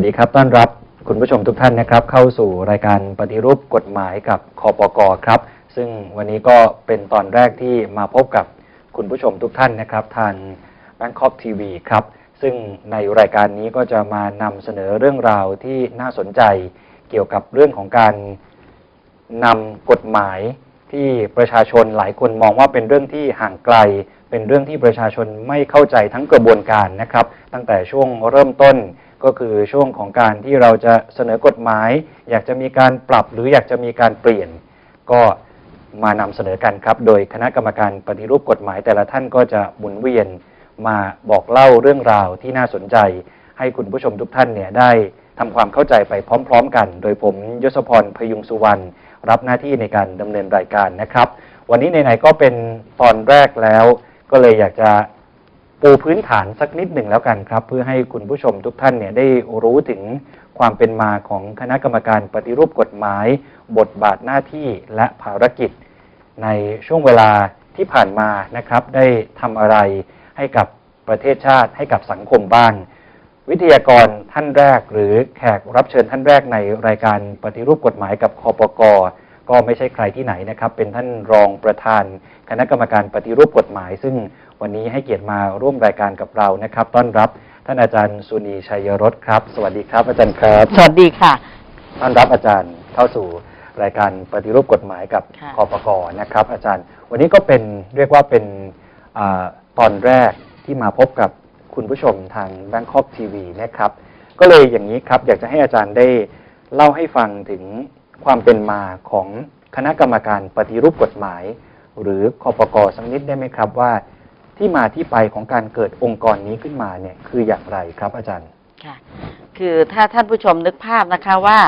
วัสดีครับ ต้อนรับคุณผู้ชมทุกท่านนะครับ เข้าสู่รายการปฏิรูปกฎหมายกับคอปกครับ ซึ่งวันนี้ก็เป็นตอนแรกที่มาพบกับคุณผู้ชมทุกท่านนะครับ ทาง Bangkok TV ครับ ซึ่งในรายการนี้ก็จะมานำเสนอเรื่องราวที่น่าสนใจเกี่ยวกับเรื่องของการนำกฎหมายที่ประชาชนหลายคนมองว่าเป็นเรื่องที่ห่างไกล เป็นเรื่องที่ประชาชนไม่เข้าใจทั้งกระบวนการนะครับ ตั้งแต่ช่วงเริ่มต้น ก็คือช่วงของการที่เราจะเสนอกฎหมาย อยากจะมีการปรับหรืออยากจะมีการเปลี่ยน ก็มานำเสนอกันครับ โดยคณะกรรมการปฏิรูปกฎหมาย แต่ละท่านก็จะหมุนเวียนมาบอกเล่าเรื่องราวที่น่าสนใจ ให้คุณผู้ชมทุกท่านเนี่ยได้ทำความเข้าใจไปพร้อม ๆ กัน โดยผมยศพรพยุงสุวรรณรับหน้าที่ในการดำเนินรายการนะครับ วันนี้ไหนๆก็เป็นตอนแรกแล้ว ก็เลยอยากจะ ปูพื้นฐานสักนิดหนึ่งแล้วกันครับ เพื่อให้คุณผู้ชมทุกท่านเนี่ยได้รู้ถึงความเป็นมาของคณะกรรมการปฏิรูปกฎหมาย บทบาทหน้าที่และภารกิจ ในช่วงเวลาที่ผ่านมานะครับ ได้ทำอะไรให้กับประเทศชาติให้กับสังคมบ้าง วิทยากรท่านแรก หรือแขกรับเชิญท่านแรกในรายการปฏิรูปกฎหมายกับคอปก ก็ไม่ใช่ใครที่ไหนนะครับ เป็นท่านรองประธานคณะกรรมการปฏิรูปกฎหมาย ซึ่งวันนี้ให้เกียรติมาร่วมรายการกับเรานะครับ ต้อนรับท่านอาจารย์สุนีชัยรสครับ สวัสดีครับอาจารย์ครับสวัสดีค่ะ ต้อนรับอาจารย์เข้าสู่รายการปฏิรูปกฎหมายกับค่ะ คอปกนะครับ อาจารย์ วันนี้ก็เป็นเรียกว่าเป็นอาตอนแรกที่มาพบกับคุณผู้ชมทาง Bangkok TV นะครับ ก็เลยอย่างนี้ครับ อยากจะให้อาจารย์ได้เล่าให้ฟังถึง ความเป็นมาของคณะกรรมการปฏิรูปกฎหมาย หรือคอปกสักนิดได้ไหมครับว่าที่มาที่ไปของการเกิดองค์กรนี้ขึ้นมาเนี่ยคืออย่างไรครับอาจารย์ค่ะคือถ้าท่านผู้ชมนึกภาพนะคะว่า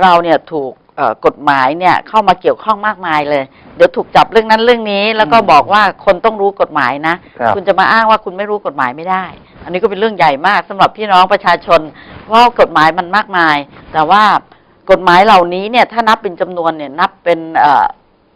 เราเนี่ยถูกเอ่อกฎหมายเนี่ยเข้ามาเกี่ยวข้องมากมายเลย เดี๋ยวถูกจับเรื่องนั้นเรื่องนี้ แล้วก็อืมบอกว่าคนต้องรู้กฎหมายนะครับณจะมาอ้างว่าคุณไม่รู้กฎหมายไม่ได้ อันนี้ก็เป็นเรื่องใหญ่มากสำหรับพี่น้องประชาชนเพราะว่ากฎหมายมันมากมาย แต่ว่า กฎหมายเหล่านี้เนี่ยถ้านับเป็นจำนวนเนี่ยนับเป็นเอ่อ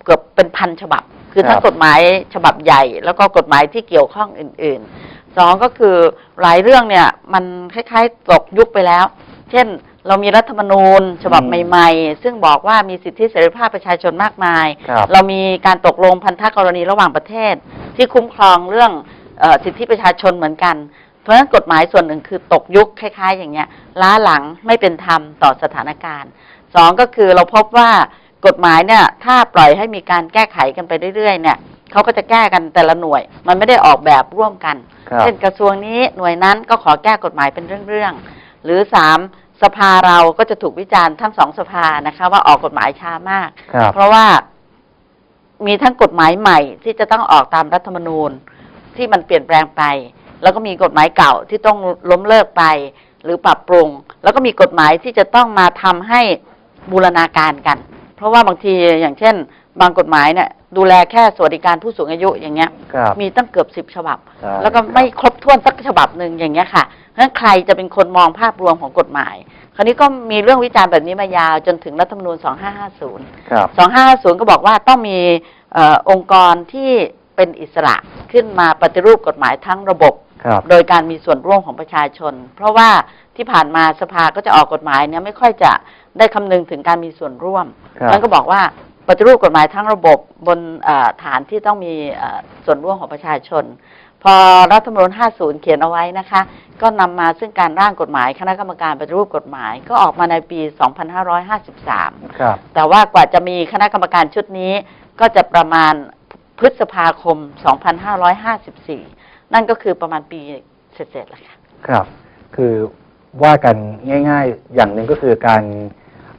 เกือบเป็นพันฉบับ คือทั้คงรับกฎหมายฉบับใหญ่ แล้วก็กฎหมายที่เกี่ยวข้องอื่นๆสองก็คือหลายเรื่องเนี่ยมันคล้ายๆตกยุคไปแล้ว เช่นเรามีรัฐธรรมนูญฉบับอืมใหม่ ๆ ซึ่งบอกว่ามีสิทธิเสรีภาพประชาชนมากมายครับเรามีการตกลงพันธกรณีระหว่างประเทศ ที่คุ้มครองเรื่องเออสิทธิประชาชนเหมือนกัน เพราะฉะนั้นกฎหมายส่วนหนึ่งคือตกยุคคล้าย ๆ อย่างเงี้ย ล้าหลังไม่เป็นธรรมต่อสถานการณ์สองก็คือเราพบว่ากฎหมายเนี่ยถ้าปล่อยให้มีการแก้ไขกันไปเรื่อยๆเนี่ยเขาก็จะแก้กันแต่ละหน่วย มันไม่ได้ออกแบบร่วมกัน ครับ เช่นกระทรวงนี้หน่วยนั้นก็ขอแก้กฎหมายเป็นเรื่องๆหรือสามสภาเราก็จะถูกวิจารณ์ทั้งสองสภานะคะ ว่าออกกฎหมายช้ามาก ครับ เพราะว่ามีทั้งกฎหมายใหม่ที่จะต้องออกตามรัฐธรรมนูญที่มันเปลี่ยนแปลงไป แล้วก็มีกฎหมายเก่าที่ต้องล้มเลิกไปหรือปรับปรุง แล้วก็มีกฎหมายที่จะต้องมาทำให้บูรณาการกัน เพราะว่าบางทีอย่างเช่น บางกฎหมายเนี่ยดูแลแค่สวัสดิการผู้สูงอายุอย่างเงี้ยครับมีตั้งเกือบสิบฉบับใช่แล้วก็ไม่ครบถ้วนสักฉบับหนึ่งอย่างเงี้ยค่ะเพราะฉะนั้นใครจะเป็นคนมองภาพรวมของกฎหมาย คราวนี้ก็มีเรื่องวิจารณ์แบบนี้มายาวจนถึงรัฐธรรมนูญ 2550ครับ2550 ก็บอกว่าต้องมีเออองค์กรที่ เป็นอิสระขึ้นมาปฏิรูปกฎหมายทั้งระบบ ครับ โดยการมีส่วนร่วมของประชาชน เพราะว่าที่ผ่านมาสภาก็จะออกกฎหมายเนี่ยไม่ค่อยจะได้คำนึงถึงการมีส่วนร่วมครับ มันก็บอกว่าปฏิรูปกฎหมายทั้งระบบบนเอ่อฐานที่ต้องมีเอ่อส่วนร่วมของประชาชน พอรัฐธรรมนูญ50 เขียนเอาไว้นะคะ ก็นำมาซึ่งการร่างกฎหมายคณะกรรมการปฏิรูปกฎหมายก็ออกมาในปี 2553 ครับ แต่ว่ากว่าจะมีคณะกรรมการชุดนี้ก็จะประมาณ พฤษภาคม 2554 นั่นก็คือประมาณปีเสร็จๆแล้วค่ะ ครับ คือว่ากันง่าย ๆ อย่างหนึ่งก็คือการ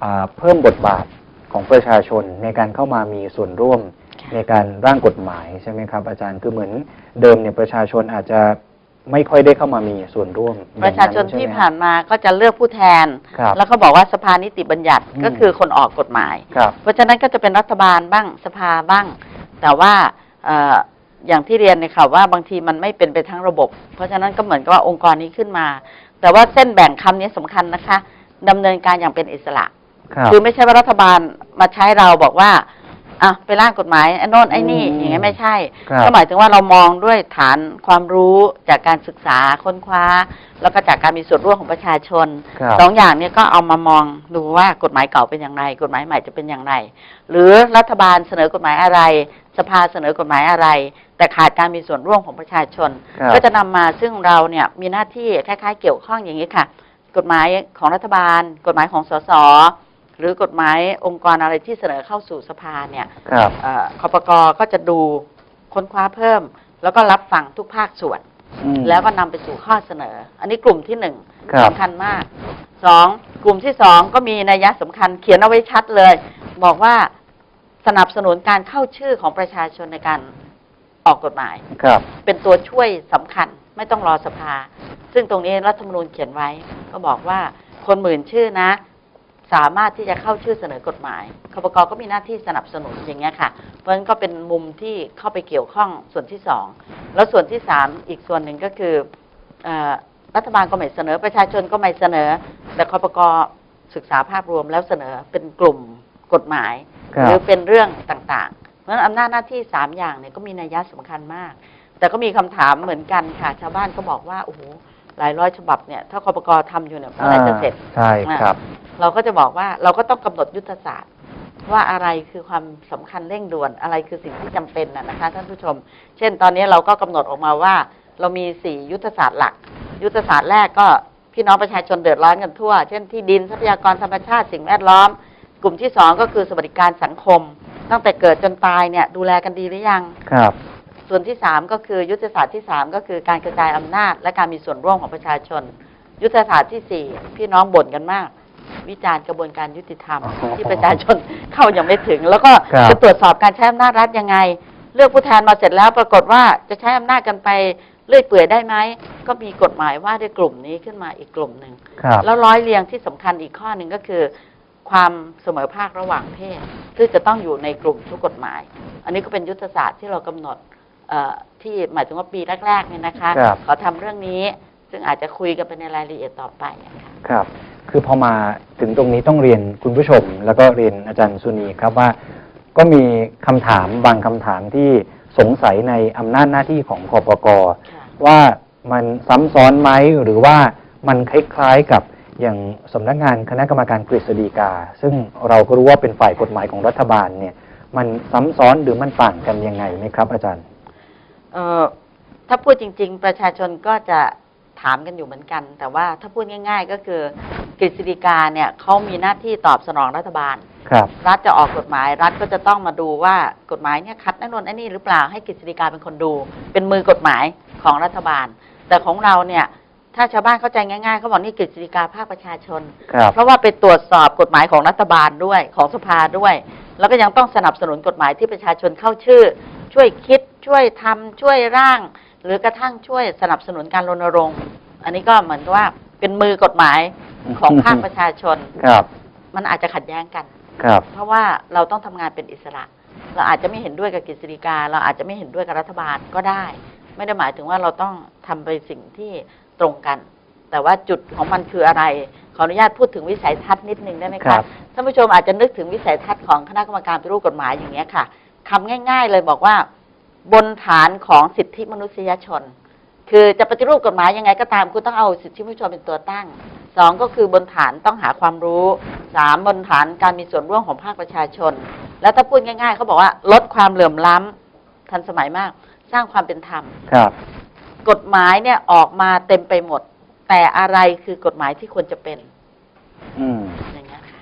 อ่าเพิ่มบทบาทของประชาชนในการเข้ามามีส่วนร่วมค่ะในการร่างกฎหมายใช่ไหมครับ อาจารย์คือเหมือนเดิมเนี่ยประชาชนอาจจะไม่ค่อยได้เข้ามามีส่วนร่วมประชาชนอย่งที่ใไหมผ่านมาก็จะเลือกผู้แทน ครับ แล้วเขาบอกว่าสภานิติบัญญัติอืม ก็คือคนออกกฎหมาย ครับ เพราะฉะนั้นก็จะเป็นรัฐบาลบ้างสภาบ้าง แต่ว่าเอ่ออย่างที่เรียนเนี่ยค่ะว่าบางทีมันไม่เป็นไปทั้งระบบ เพราะฉะนั้นก็เหมือนกับว่าองค์กรนี้ขึ้นมา แต่ว่าเส้นแบ่งคำนี้สำคัญนะคะดำเนินการอย่างเป็นอิสระครับคือไม่ใช่ว่ารัฐบาลมาใช้เราบอกว่าอะไปร่างกฎหมายไอ้โน่นไอ้นี่อืมอย่างเงี้ยไม่ใช่ครับก็หมายถึงว่าเรามองด้วยฐานความรู้จากการศึกษาค้นคว้า แล้วก็จากการมีส่วนร่วมของประชาชนครับสองอย่างเนี้ก็เอามามองดูว่ากฎหมายเก่าเป็นอย่างไร กฎหมายใหม่จะเป็นอย่างไร หรือรัฐบาลเสนอกฎหมายอะไร สภาเสนอกฎหมายอะไร แต่ขาดการมีส่วนร่วมของประชาชน ครับ ก็จะนำมาซึ่งเราเนี่ยมีหน้าที่คล้ายๆ เกี่ยวข้องอย่างนี้ค่ะ กฎหมายของรัฐบาล กฎหมายของสสหรือกฎหมายองค์กรอะไรที่เสนอเข้าสู่สภาเนี่ย ครับ เอ่อคอปกก็จะดูค้นคว้าเพิ่ม แล้วก็รับฟังทุกภาคส่วน อืม แล้วก็นำไปสู่ข้อเสนอ อันนี้กลุ่มที่หนึ่งครับ สำคัญมากสองกลุ่มที่สองก็มีนัยยะสำคัญเขียนเอาไว้ชัดเลย บอกว่า สนับสนุนการเข้าชื่อของประชาชนในการออกกฎหมาย ครับ เป็นตัวช่วยสำคัญไม่ต้องรอสภา ซึ่งตรงนี้รัฐธรรมนูญเขียนไว้ ก็บอกว่าคนหมื่นชื่อนะ สามารถที่จะเข้าชื่อเสนอกฎหมายคปกก็มีหน้าที่สนับสนุนอย่างเงี้ยค่ะ เพราะฉะนั้นก็เป็นมุมที่เข้าไปเกี่ยวข้องส่วนที่สองแล้วส่วนที่สามอีกส่วนหนึ่งก็คือเออรัฐบาลก็ไม่เสนอประชาชนก็ไม่เสนอ แต่คปกศึกษาภาพรวมแล้วเสนอเป็นกลุ่มกฎหมายครั หรืบอเป็นเรื่องต่างๆ เพราะฉะนั้นอำนาจหน้าที่สามอย่างเนี่ยก็มีนัยยะสำคัญมาก แต่ก็มีคำถามเหมือนกันค่ะ ชาวบ้านก็บอกว่าโอ้โหหลายร้อยฉบับเนี่ยถ้าคอปกรทำอยู่เนี่ยเมื่อไหรจะเสร็จใช่ครับ เราก็จะบอกว่าเราก็ต้องกำหนดยุทธศาสตร์ ว่าอะไรคือความสำคัญเร่งด่วนอะไรคือสิ่งที่จำเป็นนะนะคะท่านผู้ชม เช่น ตอนนี้เราก็กำหนดออกมาว่า เรามีสี่ยุทธศาสตร์หลัก ยุทธศาสตร์แรกก็พี่น้องประชาชนเดือดร้อนกันทั่ว เช่นที่ดินทรัพยากรธรรมชาติสิ่งแวดล้อม กลุ่มที่สองก็คือสวัสดิการสังคม ตั้งแต่เกิดจนตายเนี่ยดูแลกันดีหรือยัง ครับ ส่วนที่สามก็คือยุทธศาสตร์ที่สามก็คือการกระจายอำนาจ และการมีส่วนร่วมของประชาชน ยุทธศาสตร์ที่สี่พี่น้องบ่นกันมาก วิจารณ์กระบวนการยุติธรรม อ๋อที่ประชาชน เข้ายังไม่ถึง แล้วก็ครับ จะตรวจสอบการใช้อำนาจรัฐยังไง เลือกผู้แทนมาเสร็จแล้วปรากฏว่าจะใช้อำนาจกันไปเลื่อยเปื่อยได้ไหมก็มีกฎหมายว่าด้วยกลุ่มนี้ขึ้นมาอีกกลุ่มหนึ่ง ครับ แล้วร้อยเรียงที่สำคัญอีกข้อหนึ่งก็คือ ความเสมอภาคระหว่างเพศ ซึ่งจะต้องอยู่ในกลุ่มทุกกฎหมาย อันนี้ก็เป็นยุทธศาสตร์ที่เรากำหนดเอ่อที่หมายถึงว่าปีแรกๆเนี่ยนะคะครับขอทำเรื่องนี้ซึ่งอาจจะคุยกันไปในรายละเอียดต่อไปอะค่ะครับ คือพอมาถึงตรงนี้ต้องเรียนคุณผู้ชม แล้วก็เรียนอาจารย์สุนีครับว่า ก็มีคำถามบางคำถามที่สงสัยในอำนาจหน้าที่ของคอปกค่ะว่ามันซ้ำซ้อนไหมหรือว่ามันคล้ายๆกับ อย่างสำนักงานคณะกรรมการกฤษฎีกา ซึ่งเราก็รู้ว่าเป็นฝ่ายกฎหมายของรัฐบาลเนี่ย มันซ้ำซ้อนหรือมันต่างกันยังไงไหมครับอาจารย์เอ่อถ้าพูดจริง ๆ ประชาชนก็จะถามกันอยู่เหมือนกัน แต่ว่าถ้าพูดง่าย ๆ ก็คือกฤษฎีกาเนี่ยเขามีหน้าที่ตอบสนองรัฐบาลครับรัฐจะออกกฎหมาย รัฐก็จะต้องมาดูว่ากฎหมายเนี่ยขัดแน่นอนไอ้นี่หรือเปล่าให้กฤษฎีกาเป็นคนดู เป็นมือกฎหมายของรัฐบาล แต่ของเราเนี่ย ถ้าชาวบ้านเข้าใจง่ายๆเขาบอกนี่กฤษฎีกาภาคประชาชน ครับ เพราะว่าไปตรวจสอบกฎหมายของรัฐบาลด้วยของสภาด้วย แล้วก็ยังต้องสนับสนุนกฎหมายที่ประชาชนเข้าชื่อ ช่วยคิดช่วยทำช่วยร่าง หรือกระทั่งช่วยสนับสนุนการรณรงค์ อันนี้ก็เหมือนกับว่าเป็นมือกฎหมายของภาคประชาชน ครับ มันอาจจะขัดแย้งกัน ครับ เพราะว่าเราต้องทำงานเป็นอิสระ เราอาจจะไม่เห็นด้วยกับกฤษฎีกา เราอาจจะไม่เห็นด้วยกับรัฐบาลก็ได้ ไม่ได้หมายถึงว่าเราต้องทำไปสิ่งที่ ตรงกัน แต่ว่าจุดของมันคืออะไร ขออนุญาตพูดถึงวิสัยทัศน์นิดนึงได้ไหมครัคะบท่านผู้ชมอาจจะนึกถึงวิสัยทัศน์ของคณะกรรมการปฏิรูปกฎหมายอย่างเงี้ยค่ะคำง่าย ๆ เลยบอกว่า บนฐานของสิทธิมนุษยชน คือจะปฏิรูปกฎหมายยังไงก็ตามคุณต้องเอาสิทธิมนุษยชนเป็นตัวตั้งสองก็คือบนฐานต้องหาความรู้สามบนฐานการมีส่วนร่วมของภาคประชาชน แล้วถ้าพูดง่าย ๆเขาบอกว่า ลดความเหลื่อมล้ำทันสมัยมาก สร้างความเป็นธรรม ครับ กฎหมายเนี่ยออกมาเต็มไปหมด แต่อะไรคือกฎหมายที่ควรจะเป็นอืมอย่างเงี้ยค่ะ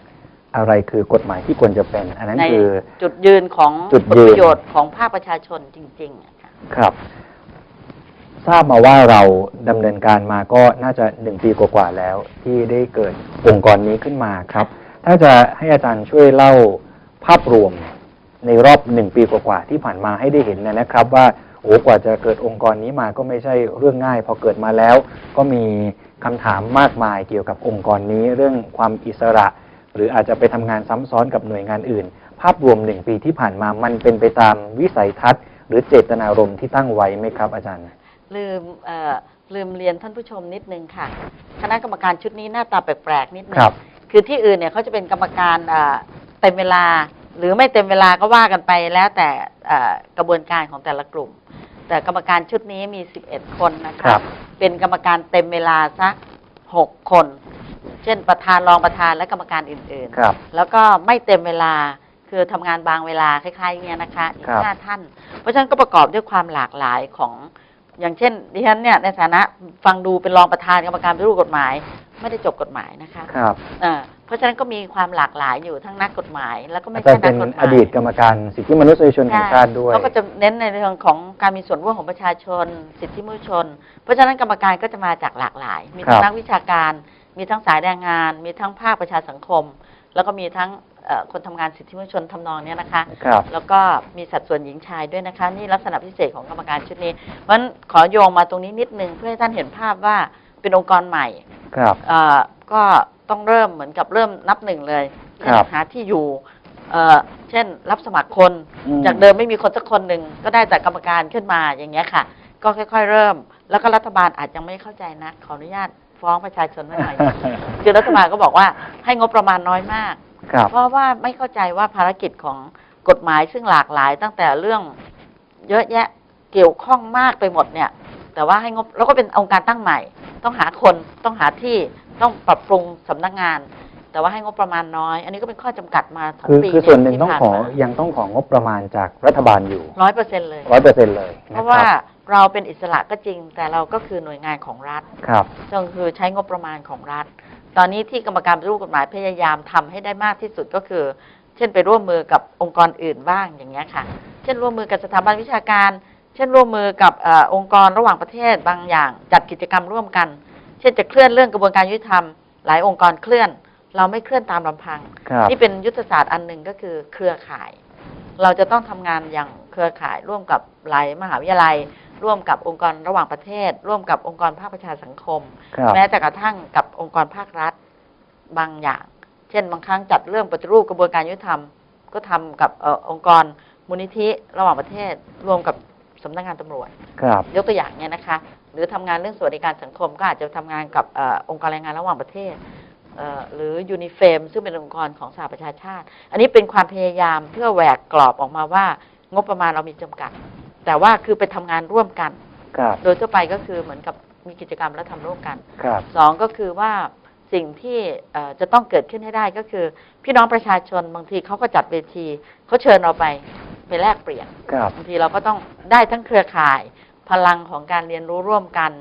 อะไรคือกฎหมายที่ควรจะเป็น อันนั้นในคือจุดยืนของจุดผลยืนประโยชน์ของภาคประชาชนจริงๆอะค่ะครับ ทราบมาว่าเราดำเนินการมาก็น่าจะหนึ่งปีกว่าๆแล้ว ที่ได้เกิดองค์กรนี้ขึ้นมาครับ ถ้าจะให้อาจารย์ช่วยเล่าภาพรวมในรอบหนึ่งปีกว่าๆที่ผ่านมาให้ได้เห็นนะครับ ว่า โอ้กว่าจะเกิดองค์กรนี้มาก็ไม่ใช่เรื่องง่าย พอเกิดมาแล้ว ก็มีคำถามมากมายเกี่ยวกับองค์กรนี้เรื่องความอิสระ หรืออาจจะไปทำงานซ้ำซ้อนกับหน่วยงานอื่น ภาพรวมหนึ่งปีที่ผ่านมามันเป็นไปตามวิสัยทัศน์ หรือเจตนารมณ์ที่ตั้งไว้ไหมครับอาจารย์ ลืมเอ่อลืมเรียนท่านผู้ชมนิดนึงค่ะ คณะกรรมการชุดนี้หน้าตาแปลกๆนิดนึงครับคือที่อื่นเนี่ยเขาจะเป็นกรรมการเอ่อเต็มเวลา หรือไม่เต็มเวลาก็ว่ากันไปแล้วแต่เอ่อกระบวนการของแต่ละกลุ่ม แต่กรรมการชุดนี้มี 11 คนนะครัคะบเป็นกรรมการเต็มเวลาสัก 6 คน เช่นประธานรองประธานและกรรมการอื่นครับ ๆ แล้วก็ไม่เต็มเวลาคือทำงานบางเวลาคล้ายๆเนี้ยนะคะอีกครับ ห้าท่าน เพราะฉะนั้นก็ประกอบด้วยความหลากหลายของ อย่างเช่นดิฉันเนี่ยในฐานะฟังดูเป็นรองประธานกรรมการปฏิรูปกฎหมาย ไม่ได้จบกฎหมายนะคะ ครับ เอ่อเพ ราะฉะนั้นก็มีความหลากหลายอยู่ทั้งนักกฎหมาย แล้วก็ไม่อาจารใช่ย์นัเป็กนกฎหมายอดีตกรรมการสิทธิมนุษยชนแห่งชาติด้วย เขาก็จะเน้นในเรื่องของการมีส่วนร่วมของประชาชน สิทธิมนุษยชน เพราะฉะนั้นกรรมการก็จะมาจากหลากหลาย มีทั้คงรับนักวิชาการ มีทั้งสายแรงงาน มีทั้งภาคประชาสังคม แล้วก็มีทั้งเอ่อคนทำงานสิทธิมนุษยชนทำนองเนี้ยนะคะ ครับ แล้วก็มีสัดส่วนหญิงชายด้วยนะคะ นี่ลักษณะพิเศษของกรรมการชุดนี้เพราะฉะนั้นขอโยงมาตรงนี้นิดนึงเพื่อให้ท่านเห็นภาพว่าเป็นองค์กรใหม่ครับ เอ่อก็ ต้องเริ่มเหมือนกับเริ่มนับหนึ่งเลยเช่นครับหาที่อยู่เอ่อเช่น รับสมัครคน อืม จากเดิมไม่มีคนสักคนหนึ่งก็ได้แต่กรรมการขึ้นมาอย่างเงี้ยค่ะ ก็ค่อยๆ เริ่ม แล้วก็รัฐบาลอาจจะไม่เข้าใจนะขออนุญาตฟ้องประชาชนไว้หน่อย คือรัฐบาลก็บอกว่าให้งบประมาณน้อยมาก ครับ เพราะว่าไม่เข้าใจว่าภารกิจของกฎหมายซึ่งหลากหลาย ตั้งแต่เรื่องเยอะแยะเกี่ยวข้องมากไปหมดเนี่ย แต่ว่าให้งบแล้วก็เป็นองค์การตั้งใหม่ ต้องหาคนต้องหาที่ต้องปรับปรุงสำนักงาน แต่ว่าให้งบประมาณน้อย อันนี้ก็เป็นข้อจำกัดมาทั้งคือปีคือส่วนหนึ่งต้องขอที่ยังต้องของงบประมาณจากรัฐบาลอยู่ร้อยเปอร์เซ็นเลยร้อยเปอร์เซ็นต์เลย เพนะราะคว่ารับเราเป็นอิสระก็จริง แต่เราก็คือหน่วยงานของรัฐครับซึ่งคือใช้งบประมาณของรัฐ ตอนนี้ที่กรรมการปฏิรูปกฎหมายพยายามทำให้ได้มากที่สุดก็คือ เช่นไปร่วมมือกับองค์กรอื่นบ้างอย่างเงี้ยค่ะ เช่นร่วมมือกับสถาบันวิชาการ เช่นร่วมมือกับเออองค์กรระหว่างประเทศบางอย่าง จัดกิจกรรมร่วมกัน เช่นจะเคลื่อนเรื่องกระบวนการยุติธรรม หลายองค์กรเคลื่อน เราไม่เคลื่อนตามลำพังครับนี่เป็นยุทธศาสตร์อันหนึ่งก็คือเครือข่าย เราจะต้องทำงานอย่างเครือข่าย ร่วมกับหลายมหาวิทยาลัย ร่วมกับองค์กรระหว่างประเทศ ร่วมกับองค์กรภาคประชาสังคมครับแม้แต่กระทั่งกับองค์กรภาครัฐบางอย่าง เช่น บางครั้งจัดเรื่องปฏิรูปกระบวนการยุติธรรม ก็ทำกับเออองค์กรมูลนิธิระหว่างประเทศ รวมกับ สำนักงานตำรวจครับยกตัวอย่างเนี่ยนะคะ หรือทำงานเรื่องสวัสดิการสังคมก็อาจจะทำงานกับเออองค์กรแรงงานระหว่างประเทศเอ่อหรือยูนิเฟมซึ่งเป็นองค์กรของสหประชาชาติ อันนี้เป็นความพยายามเพื่อแหวกกรอบออกมาว่า งบประมาณเรามีจำกัด แต่ว่าคือไปทำงานร่วมกันครับโดยทั่วไปก็คือเหมือนกับมีกิจกรรมและทำร่วมกันครับสองก็คือว่าสิ่งที่เอ่อจะต้องเกิดขึ้นให้ได้ก็คือ พี่น้องประชาชนบางทีเขาก็จัดเวทีเขาเชิญเราไป ไปแลกเปลี่ยนครับ บางทีเราก็ต้องได้ทั้งเครือข่าย พลังของการเรียนรู้ร่วมกัน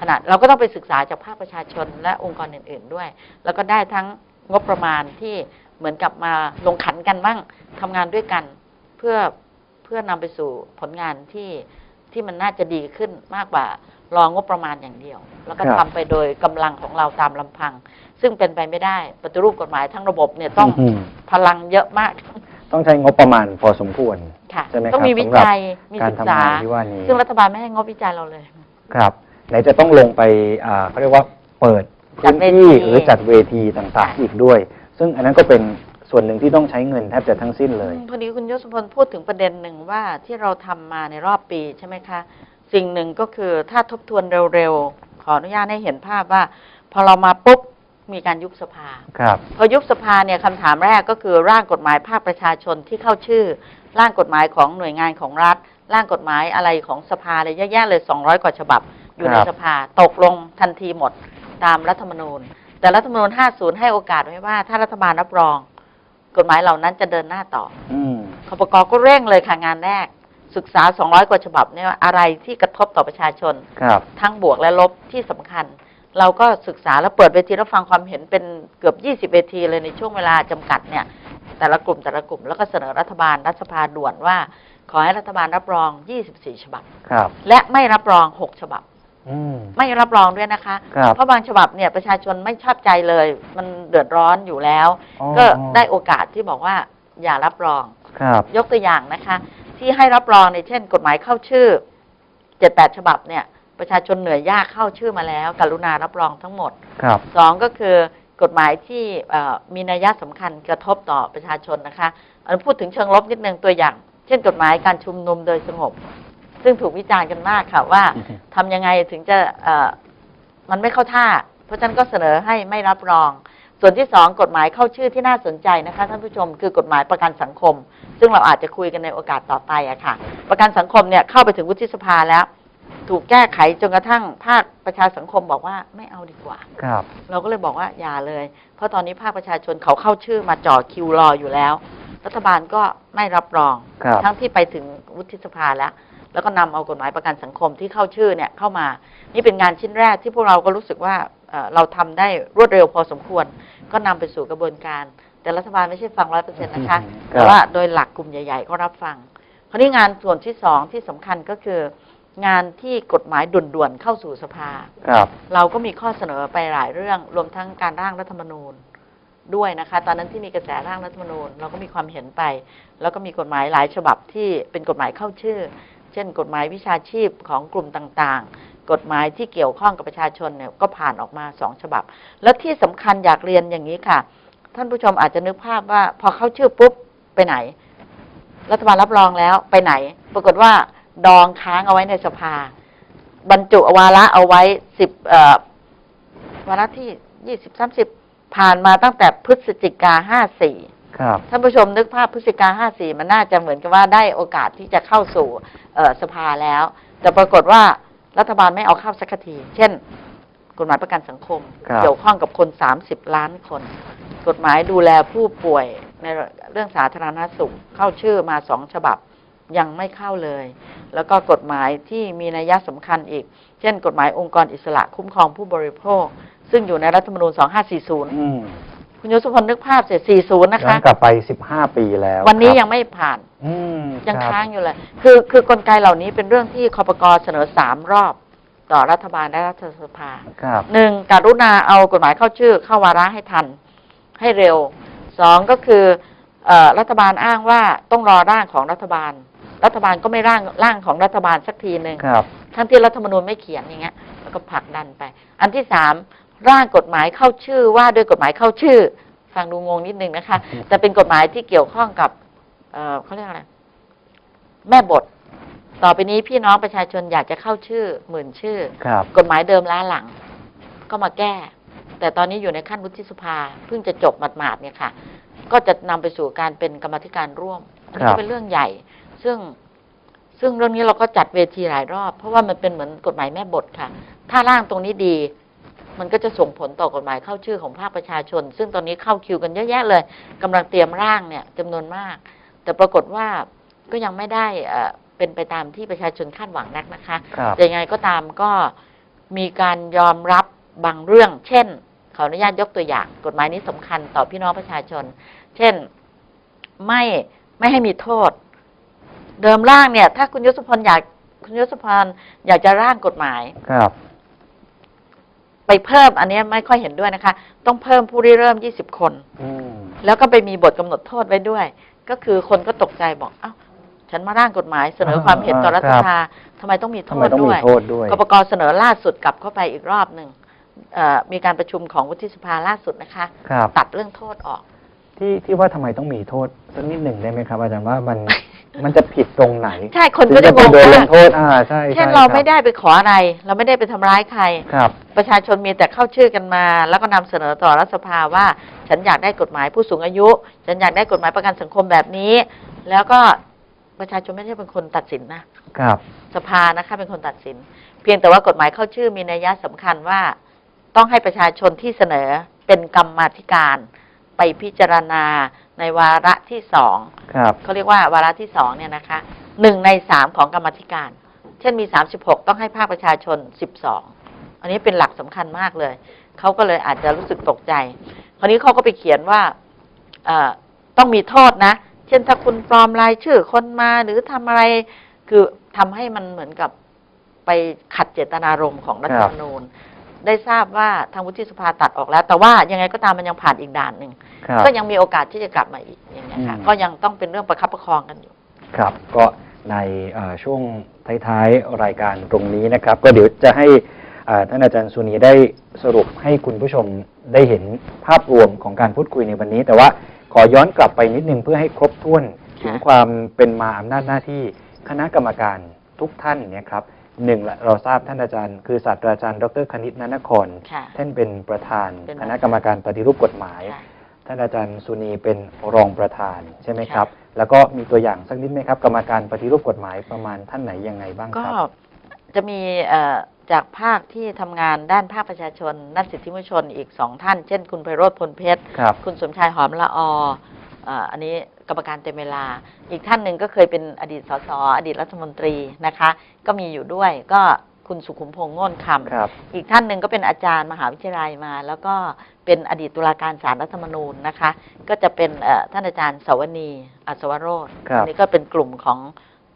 ขนาดเราก็ต้องไปศึกษาจากภาคประชาชนและองค์กรอื่น ๆ ด้วย แล้วก็ได้ทั้งงบประมาณที่เหมือนกับมาลงขันกันบ้างทำงานด้วยกัน เพื่อเพื่อนำไปสู่ผลงานที่ที่มันน่าจะดีขึ้นมากกว่ารองงบประมาณอย่างเดียว แล้วก็ครับทำไปโดยกำลังของเราตามลำพัง ซึ่งเป็นไปไม่ได้ปฏิรูปกฎหมายทั้งระบบเนี่ยต้องอืมพลังเยอะมาก ต้องใช้งบประมาณพอสมควร ค่ะ ใช่ไหมต้องมีครับวิสำหรับจัยมีการศึกทำษางานที่ว่านี้ ซึ่งรัฐบาลไม่ให้งบวิจัยเราเลย ครับ ไหนจะต้องลงไปอ่าเขาเรียกว่าเปิดจัพื้ดนเวทีที่หรือจัดเวทีต่างๆอีกด้วย ซึ่งอันนั้นก็เป็นส่วนหนึ่งที่ต้องใช้เงินแทบจะทั้งสิ้นเลย อืมพอดีคุณยศพลพูดถึงประเด็นหนึ่งว่าที่เราทำมาในรอบปีใช่ไหมคะ สิ่งหนึ่งก็คือถ้าทบทวนเร็วๆ ขออนุญาตให้เห็นภาพว่า พอเรามาปุ๊บ มีการยุบสภา ครับ พอยุบสภาเนี่ยคำถามแรกก็คือร่างกฎหมายภาคประชาชนที่เข้าชื่อ ร่างกฎหมายของหน่วยงานของรัฐ ร่างกฎหมายอะไรของสภาเลยเยอะแยะเลย 200 กว่าฉบับ อยู่ในครับ สภาตกลงทันทีหมดตามรัฐธรรมนูญ แต่รัฐธรรมนูญ 50 ให้โอกาสไว้ว่า ถ้ารัฐบาลรับรอง กฎหมายเหล่านั้นจะเดินหน้าต่อ อืม คปกก็เร่งเลยค่ะงานแรก ศึกษา 200 กว่าฉบับเนี่ยว่าอะไรที่กระทบต่อประชาชน ครับ ทั้งบวกและลบที่สำคัญ เราก็ศึกษาแล้วเปิดเวทีรับฟังความเห็นเป็นเกือบ 20 เวทีเลยในช่วงเวลาจำกัดเนี่ย แต่ละกลุ่มแต่ละกลุ่มแล้วก็เสนอรัฐบาลรัฐสภาด่วนว่า ขอให้รัฐบาลรับรอง 24 ฉบับ ครับ และไม่รับรอง 6 ฉบับอืมไม่รับรองด้วยนะคะครับเพราะบางฉบับเนี่ยประชาชนไม่ชอบใจเลย มันเดือดร้อนอยู่แล้วอ๋อก็ได้โอกาสที่บอกว่าอย่ารับรองครับยกตัวอย่างนะคะ ที่ให้รับรองในเช่น กฎหมายเข้าชื่อเจ็ดแปดฉบับเนี่ย ประชาชนเหนื่อยยากเข้าชื่อมาแล้ว กรุณารับรองทั้งหมดครับสองก็คือกฎหมายที่เอ่อมีนัยยะสำคัญกระทบต่อประชาชนนะคะอันพูดถึงเชิงลบนิดนึงตัวอย่าง เช่น กฎหมายการชุมนุมโดยสงบ ซึ่งถูกวิจารณ์กันมากค่ะว่าอือฮึทำยังไงถึงจะเอ่อมันไม่เข้าท่า เพราะฉะนั้นก็เสนอให้ไม่รับรอง ส่วนที่สองกฎหมายเข้าชื่อที่น่าสนใจนะคะท่านผู้ชมคือกฎหมายประกันสังคม ซึ่งเราอาจจะคุยกันในโอกาสต่อไปอะค่ะ ประกันสังคมเนี่ยเข้าไปถึงวุฒิสภาแล้ว ถูกแก้ไขจนกระทั่งภาคประชาสังคมบอกว่าไม่เอาดีกว่า ครับ เราก็เลยบอกว่าอย่าเลย เพราะตอนนี้ภาคประชาชนเขาเข้าชื่อมาจ่อคิวรออยู่แล้ว รัฐบาลก็ไม่รับรอง ครับ ทั้งที่ไปถึงวุฒิสภาแล้ว แล้วก็นำเอากฎหมายประกันสังคมที่เข้าชื่อเนี่ยเข้ามา นี่เป็นงานชิ้นแรกที่พวกเราก็รู้สึกว่าเอ่อเราทำได้รวดเร็วพอสมควร ก็นำไปสู่กระบวนการ แต่รัฐบาลไม่ใช่ฟังร้อยเปอร์เซ็นต์นะคะอืมครับ แต่ว่าโดยหลักกลุ่มใหญ่ ๆ ก็รับฟัง คราวนี้งานส่วนที่สองที่สำคัญก็คือ งานที่กฎหมายด่วนๆเข้าสู่สภา ครับ เราก็มีข้อเสนอไปหลายเรื่อง รวมทั้งการร่างรัฐธรรมนูญด้วยนะคะ ตอนนั้นที่มีกระแสร่างรัฐธรรมนูญเราก็มีความเห็นไป แล้วก็มีกฎหมายหลายฉบับที่เป็นกฎหมายเข้าชื่อ เช่น กฎหมายวิชาชีพของกลุ่มต่างๆ กฎหมายที่เกี่ยวข้องกับประชาชนเนี่ยก็ผ่านออกมาสองฉบับ แล้วที่สำคัญอยากเรียนอย่างนี้ค่ะ ท่านผู้ชมอาจจะนึกภาพว่าพอเข้าชื่อปุ๊บไปไหน รัฐบาลรับรองแล้วไปไหน ปรากฏว่า ดองค้างเอาไว้ในสภา บรรจุวาระเอาไว้สิบเอ่อวาระที่ยี่สิบสามสิบผ่านมาตั้งแต่พฤศจิกาห้าสี่ครับท่านผู้ชมนึกภาพพฤศจิกาห้าสี่มันน่าจะเหมือนกับว่าได้โอกาสที่จะเข้าสู่เอ่อสภาแล้ว แต่ปรากฏว่ารัฐบาลไม่เอาเข้าสักที เช่น กฎหมายประกันสังคมครับเกี่ยวข้องกับคนสามสิบล้านคน กฎหมายดูแลผู้ป่วยในเรื่องสาธารณสุขเข้าชื่อมาสองฉบับ ยังไม่เข้าเลย แล้วก็กฎหมายที่มีนัยสำคัญอีก เช่น กฎหมายองค์กรอิสระคุ้มครองผู้บริโภค ซึ่งอยู่ในรัฐธรรมนูญ 2540อืมคุณยศพลนึกภาพเสร็จ 40 นะย้อคะนกลับไปสิบห้าปีแล้ว วันนี้ครับยังไม่ผ่านอืมยังครับค้างอยู่เลย คือคือกลไกเหล่านี้เป็นเรื่องที่คอปกรเสนอสามรอบต่อรัฐบาลและรัฐสภาครับหนึ่งการุณาเอากฎหมายเข้าชื่อเข้าวาระให้ทัน ให้เร็วสองก็คือเออรัฐบาลอ้างว่าต้องรอร่างของรัฐบาล รัฐบาลก็ไม่ร่างร่างของรัฐบาลสักทีหนึ่งครับ ทั้งที่รัฐธรรมนูญไม่เขียนอย่างเงี้ยแล้วก็ผลักดันไป อันที่สามร่างกฎหมายเข้าชื่อว่าด้วยกฎหมายเข้าชื่อ ฟังดูงงนิดนึงนะคะอืมแต่เป็นกฎหมายที่เกี่ยวข้องกับเอ่อเขาเรียกอะไรแม่บท ต่อไปนี้พี่น้องประชาชนอยากจะเข้าชื่อหมื่นชื่อครับกฎหมายเดิมล้าหลัง ก็มาแก้ แต่ตอนนี้อยู่ในขั้นวุฒิสภาเพิ่งจะจบหมาดๆเนี่ยค่ะ ก็จะนำไปสู่การเป็นกรรมาธิการร่วมอันนี้ครับก็เป็นเรื่องใหญ่ ซึ่งซึ่งเรื่องนี้เราก็จัดเวทีหลายรอบ เพราะว่ามันเป็นเหมือนกฎหมายแม่บทค่ะ ถ้าร่างตรงนี้ดี มันก็จะส่งผลต่อกฎหมายเข้าชื่อของภาคประชาชน ซึ่งตอนนี้เข้าคิวกันเยอะแยะเลยกำลังเตรียมร่างเนี่ยจำนวนมาก แต่ปรากฏว่าก็ยังไม่ได้เอ่อเป็นไปตามที่ประชาชนคาดหวังนักนะคะครับแต่ยังไงก็ตามก็มีการยอมรับบางเรื่อง เช่นขออนุญาตยกตัวอย่าง กฎหมายนี้สำคัญต่อพี่น้องประชาชน เช่นไม่ไม่ให้มีโทษ เดิมร่างเนี่ย ถ้าคุณยศพรอยากคุณยศพรอยากจะร่างกฎหมาย ครับ ไปเพิ่มอันเนี้ยไม่ค่อยเห็นด้วยนะคะ ต้องเพิ่มผู้ริเริ่ม20คน อืมแล้วก็ไปมีบทกำหนดโทษไว้ด้วย ก็คือคนก็ตกใจบอกเอ้าฉันมาร่างกฎหมายเสนอความเห็นต่อรัฐสภาทำไมต้องมีโททำไมษต้องด้มีวย โทษด้วย กปกเสนอล่าสุดกลับเข้าไปอีกรอบหนึ่งเอ่อมีการประชุมของวุฒิสภาล่าสุดนะคะ ครับ ตัดเรื่องโทษออก ที่ที่ว่าทำไมต้องมีโทษสักนิดหนึ่งได้ไหมครับ อาจารย์ว่ามัน มันจะผิดตรงไหนใช่คนถึก็งจะจะงไปงโดนลว่างโทษอ่าใช่เช่นใช่เราคบไม่ได้ไปขออะไร เราไม่ได้ไปทำร้ายใครครับ ประชาชนมีแต่เข้าชื่อกันมา แล้วก็นำเสนอต่อรัฐสภาว่า ฉันอยากได้กฎหมายผู้สูงอายุ ฉันอยากได้กฎหมายประกันสังคมแบบนี้ แล้วก็ประชาชนไม่ได้เป็นคนตัดสินนะครับสภานะคะเป็นคนตัดสิน เพียงแต่ว่ากฎหมายเข้าชื่อมีนัยยะสำคัญว่า ต้องให้ประชาชนที่เสนอเป็นกรรมาธิการ ไปพิจารณาในวาระที่สองครับ เขาเรียกว่าวาระที่สองเนี่ยนะคะหนึ่งในสามของกรรมาธิการ เช่นมีสามสิบหกต้องให้ภาคประชาชนสิบสองอันนี้เป็นหลักสำคัญมากเลย เขาก็เลยอาจจะรู้สึกตกใจ คราวนี้เขาก็ไปเขียนว่าเอ่อต้องมีโทษนะ เช่นถ้าคุณปลอมรายชื่อคนมาหรือทำอะไร คือทำให้มันเหมือนกับไปขัดเจตนารมณ์ของรัฐธรรมนูญ ได้ทราบว่าทางวุฒิสภาตัดออกแล้ว แต่ว่ายังไงก็ตามมันยังผ่านอีกด่านหนึ่งครับ ก็ยังมีโอกาสที่จะกลับมาอีกอย่างเงี้ยค่ะอืม ก็ยังต้องเป็นเรื่องประคับประคองกันอยู่ ครับก็ในเอ่อช่วงท้ายๆรายการตรงนี้นะครับ ก็เดี๋ยวจะให้อ่าท่านอาจารย์สุนีได้สรุปให้คุณผู้ชมได้เห็นภาพรวมของการพูดคุยในวันนี้ แต่ว่าขอย้อนกลับไปนิดนึงเพื่อให้ครบถ้วนถึงค่ะ ความเป็นมาอำนาจหน้าที่คณะกรรมการทุกท่านเนี่ยครับ หนึ่งละเราทราบท่านอาจารย์ คือศาสตราจารย์ ดรคณิตนานคร ค่ะ ท่านเป็นประธานเป็นคณะกรรมการปฏิรูปกฎหมาย ค่ะ ท่านอาจารย์สุนีเป็นรองประธานใช่ไหมค่ะครับ แล้วก็มีตัวอย่างสักนิดไหมครับกรรมการปฏิรูปกฎหมายประมาณท่านไหนยังไงบ้างคก็รับ จะมีเอ่อจากภาคที่ทำงานด้านภาคประชาชนด้านสิทธิมนุษยชนอีกสองท่าน เช่น คุณไพโรธพลเพชร ครับ คุณสมชายหอมละอเอ่ ออันนี้กรรมการเต็มเวลา อีกท่านหนึ่งก็เคยเป็นอดีตสสอดีตรัฐมนตรีนะคะ ก็มีอยู่ด้วยก็คุณสุขุมพงษ์โง่นคำครับอีกท่านหนึ่งก็เป็นอาจารย์มหาวิทยาลัยมา แล้วก็เป็นอดีตตุลาการศาลรัฐธรรมนูญนะคะ ก็จะเป็นเอ่อท่านอาจารย์สวนีอัศวโรธครับ อันี้ก็เป็นกลุ่มของ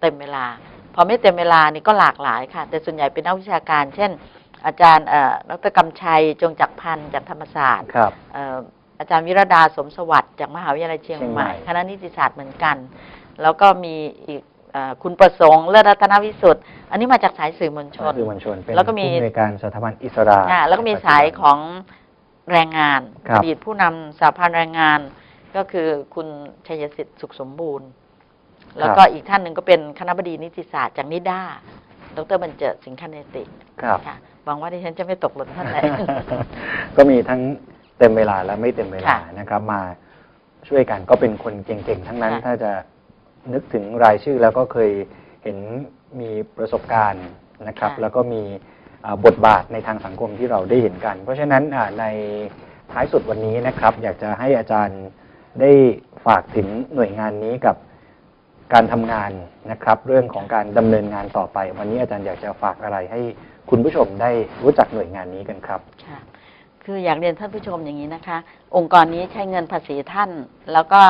เต็มเวลา พอไม่เต็มเวลานี่ก็หลากหลายค่ะ แต่ส่วนใหญ่เป็นนักวิชาการ เช่น อาจารย์เอ่อดรกำชัยจงจักรพันธ์จากธรรมศาสตร์ ครับ เอ่อ อาจารย์วิรดาสมสวัสดิ์จากมหาวิทยาลัยเชียงเชียงใหใหม่ม่ คณะนิติศาสตร์เหมือนกัน แล้วก็มีอีกเอ่อคุณประสงค์เลิศรัตนวิสุทธิ์ อันนี้มาจากสายสื่อมวลชนสื่อมวลชนเป็นแล้วก็มีผู้อำนวยการสถาบันอิสระอ่าแล้วก็มีสายของแรงงานครับอดีตผู้นำสาพันธ์แรงงาน ก็คือคุณชัยสิทธิ์สุขสมบูรณ์ แล้วก็อีกท่านหนึ่งก็เป็นคณะบดีนิติศาสตร์จากนิด้า ดรบรรเจิดสิงคเนติ ครับค่ะหวังว่าดิฉันจะไม่ตกหล่นท่านไหนก็มีทั้ง เต็มเวลาและไม่เต็มเวลาค่ะนะครับ มาช่วยกันก็เป็นคนเก่งๆ ทั้งนั้นค่ะถ้าจะนึกถึงรายชื่อแล้วก็เคยเห็นมีประสบการณ์นะครับ แล้วก็มีอ่าบทบาทในทางสังคมที่เราได้เห็นกัน เพราะฉะนั้นอ่าในท้ายสุดวันนี้นะครับ อยากจะให้อาจารย์ได้ฝากถึงหน่วยงานนี้กับการทำงานนะครับ เรื่องของการดำเนินงานต่อไป วันนี้อาจารย์อยากจะฝากอะไรให้คุณผู้ชมได้รู้จักหน่วยงานนี้กันครับ คืออยากเรียนท่านผู้ชมอย่างนี้นะคะ องค์กรนี้ใช้เงินภาษีท่าน แล้วก็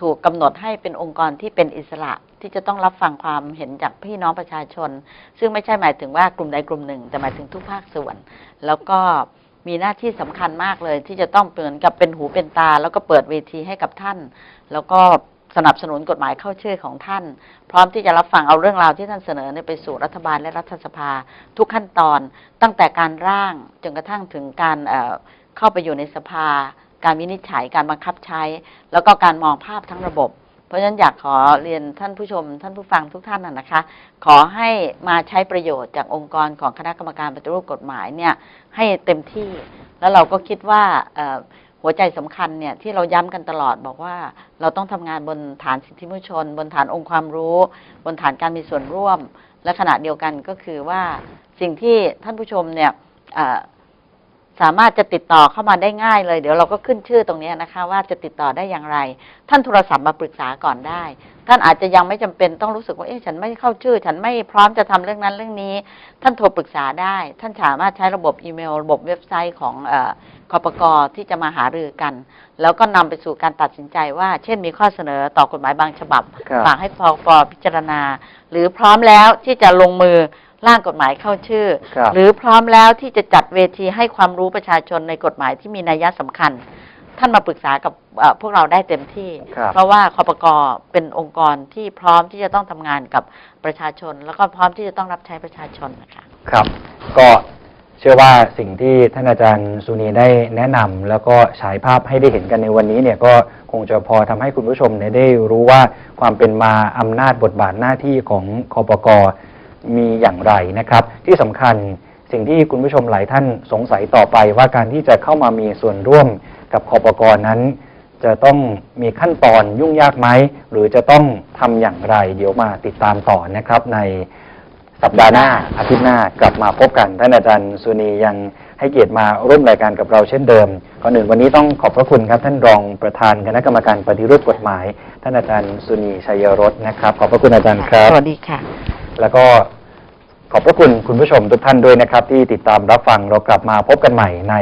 ถูกกำหนดให้เป็นองค์กรที่เป็นอิสระที่จะต้องรับฟังความเห็นจากพี่น้องประชาชน ซึ่งไม่ใช่หมายถึงว่ากลุ่มใดกลุ่มหนึ่ง แต่หมายถึงทุกภาคส่วน แล้วก็มีหน้าที่สำคัญมากเลย ที่จะต้องเปิดกับเป็นหูเป็นตา แล้วก็เปิดเวทีให้กับท่าน แล้วก็ สนับสนุนกฎหมายเข้าชื่อของท่าน พร้อมที่จะรับฟังเอาเรื่องราวที่ท่านเสนอไปสู่รัฐบาลและรัฐสภา ทุกขั้นตอนตั้งแต่การร่างจนกระทั่งถึงการเเข้าไปอยู่ในสภา การวินิจฉัยการบังคับใช้ แล้วก็การมองภาพทั้งระบบ เพราะฉะนั้นอยากขอเรียนท่านผู้ชม ท่านผู้ฟังทุกท่านนะคะ ขอให้มาใช้ประโยชน์จากองค์กรของคณะกรรมการปฏิรูปกฎหมายเนี่ยให้เต็มที่แล้วเราก็คิดว่า หัวใจสำคัญเนี่ยที่เราย้ำกันตลอดบอกว่าเราต้องทำงานบนฐานสิทธิมนุษยชน บนฐานองค์ความรู้ บนฐานการมีส่วนร่วม และขณะเดียวกันก็คือว่าสิ่งที่ท่านผู้ชมเนี่ย สามารถจะติดต่อเข้ามาได้ง่ายเลย เดี๋ยวเราก็ขึ้นชื่อตรงนี้นะคะ ว่าจะติดต่อได้อย่างไร ท่านโทรศัพท์มาปรึกษาก่อนได้ ท่านอาจจะยังไม่จำเป็นต้องรู้สึกว่าเอ๊ะฉันไม่เข้าชื่อ ฉันไม่พร้อมจะทำเรื่องนั้นเรื่องนี้ ท่านโทรปรึกษาได้ ท่านสามารถใช้ระบบอีเมล ระบบเว็บไซต์ของเออคอปกที่จะมาหารือกัน แล้วก็นำไปสู่การตัดสินใจว่า เช่นมีข้อเสนอต่อกฎหมายบางฉบับครับฝากให้พอปพิจารณา หรือพร้อมแล้วที่จะลงมือ ร่างกฎหมายเข้าชื่อ ครับหรือพร้อมแล้วที่จะจัดเวทีให้ความรู้ประชาชนในกฎหมายที่มีนัยสำคัญ ท่านมาปรึกษากับเอ่อพวกเราได้เต็มที่ ครับเพราะว่าคอปกเป็นองค์กรที่พร้อมที่จะต้องทำงานกับประชาชน แล้วก็พร้อมที่จะต้องรับใช้ประชาชนนะคะ ครับ ก็เชื่อว่าสิ่งที่ท่านอาจารย์สุนีได้แนะนำแล้วก็ฉายภาพให้ได้เห็นกันในวันนี้เนี่ยก็คงจะพอทำให้คุณผู้ชมเนี่ยได้รู้ว่าความเป็นมาอำนาจบทบาทหน้าที่ของคอปก มีอย่างไรนะครับ ที่สำคัญสิ่งที่คุณผู้ชมหลายท่านสงสัยต่อไปว่าการที่จะเข้ามามีส่วนร่วมกับคอปกรนั้น จะต้องมีขั้นตอนยุ่งยากไหม หรือจะต้องทำอย่างไร เดี๋ยวมาติดตามต่อนะครับ ในสัปดาห์หน้าอาทิตย์หน้ากลับมาพบกันท่านอาจารย์สุนียังให้เกียรติมาร่วมรายการกับเราเช่นเดิมก่อนอื่นวันนี้ต้องขอบพระคุณครับท่านรองประธานคณะกรรมการปฏิรูปกฎหมาย ท่านอาจารย์สุนีชัยรสนะครับ ขอบพระคุณอาจารย์ครับสวัสดีค่ะ แล้วก็ขอบพระคุณคุณผู้ชมทุกท่านด้วยนะครับ ที่ติดตามรับฟังเรากลับมาพบกันใหม่ใน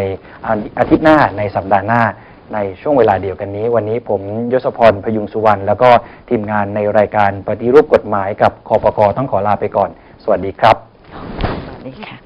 อาทิตย์หน้าในสัปดาห์หน้า ในช่วงเวลาเดียวกันนี้ วันนี้ผมยศพรพยุงสุวรรณแล้วก็ทีมงานในรายการปฏิรูปกฎหมายกับคอปกอต้องขอลาไปก่อน สวัสดีครับ สวัสดีค่ะ